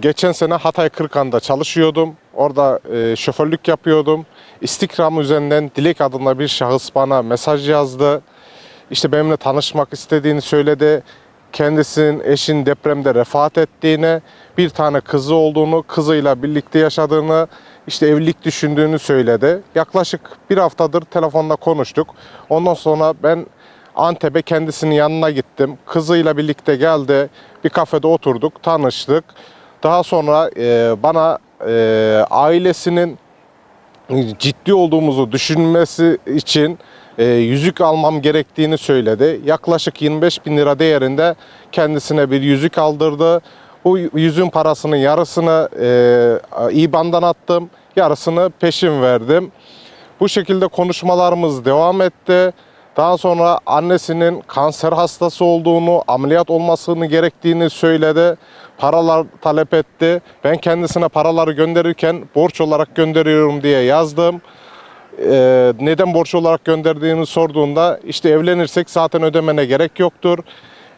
geçen sene Hatay Kırkan'da çalışıyordum. Orada e, şoförlük yapıyordum. İstikram üzerinden Dilek adında bir şahıs bana mesaj yazdı. İşte benimle tanışmak istediğini söyledi. Kendisinin eşin depremde vefat ettiğini, bir tane kızı olduğunu, kızıyla birlikte yaşadığını, işte evlilik düşündüğünü söyledi. Yaklaşık bir haftadır telefonda konuştuk. Ondan sonra ben Antep'e kendisinin yanına gittim. Kızıyla birlikte geldi. Bir kafede oturduk, tanıştık. Daha sonra e, bana e, ailesinin ciddi olduğumuzu düşünmesi için e, yüzük almam gerektiğini söyledi. Yaklaşık 25 bin lira değerinde kendisine bir yüzük aldırdı. Bu yüzüğün parasının yarısını e, İBAN'dan attım, yarısını peşin verdim. Bu şekilde konuşmalarımız devam etti. Daha sonra annesinin kanser hastası olduğunu, ameliyat olmasını gerektiğini söyledi. Paralar talep etti. Ben kendisine paraları gönderirken borç olarak gönderiyorum diye yazdım. Ee, neden borç olarak gönderdiğini sorduğunda işte evlenirsek zaten ödemene gerek yoktur.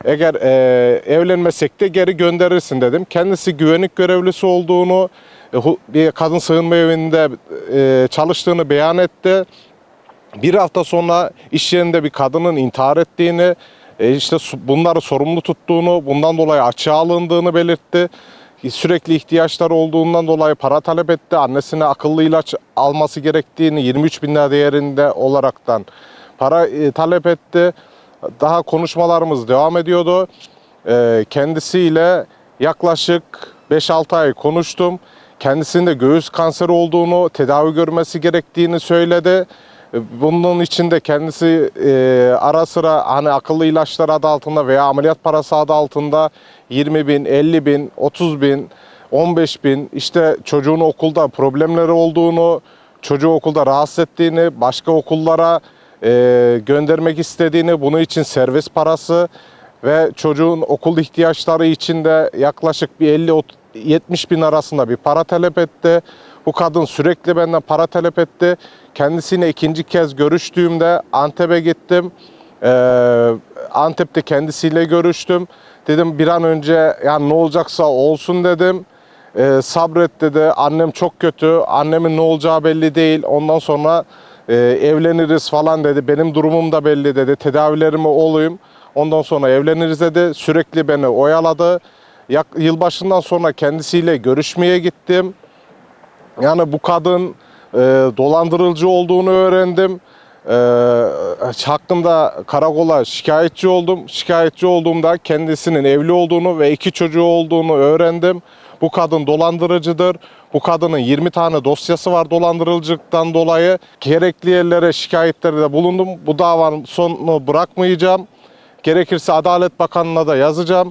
Eğer e, evlenmesek de geri gönderirsin dedim. Kendisi güvenlik görevlisi olduğunu, e, bir kadın sığınma evinde e, çalıştığını beyan etti. Bir hafta sonra iş yerinde bir kadının intihar ettiğini, e, işte bunları sorumlu tuttuğunu, bundan dolayı açığa alındığını belirtti. Sürekli ihtiyaçları olduğundan dolayı para talep etti. Annesine akıllı ilaç alması gerektiğini 23 bin lira değerinde olaraktan para e, talep etti. Daha konuşmalarımız devam ediyordu. E, kendisiyle yaklaşık 5-6 ay konuştum. Kendisinde göğüs kanseri olduğunu, tedavi görmesi gerektiğini söyledi. E, Bunun için de kendisi e, ara sıra hani akıllı ilaçlar adı altında veya ameliyat parası adı altında 20 bin, 50 bin, 30 bin, 15 bin işte çocuğun okulda problemleri olduğunu, çocuğu okulda rahatsız ettiğini, başka okullara e, göndermek istediğini, bunun için servis parası ve çocuğun okul ihtiyaçları için de yaklaşık bir 50 ot- 70 bin arasında bir para talep etti. Bu kadın sürekli benden para talep etti. Kendisiyle ikinci kez görüştüğümde Antep'e gittim. Ee, Antep'te kendisiyle görüştüm. Dedim bir an önce yani ne olacaksa olsun dedim. Ee, sabret dedi. Annem çok kötü. Annemin ne olacağı belli değil. Ondan sonra e, evleniriz falan dedi. Benim durumum da belli dedi. Tedavilerime olayım. Ondan sonra evleniriz dedi. Sürekli beni oyaladı. Yılbaşından sonra kendisiyle görüşmeye gittim. Yani bu kadın e, dolandırıcı olduğunu öğrendim. E, hakkında karakola şikayetçi oldum. Şikayetçi olduğumda kendisinin evli olduğunu ve iki çocuğu olduğunu öğrendim. Bu kadın dolandırıcıdır. Bu kadının 20 tane dosyası var dolandırıcılıktan dolayı. Gerekli yerlere şikayetlerde bulundum. Bu davanın sonunu bırakmayacağım. Gerekirse Adalet Bakanı'na da yazacağım.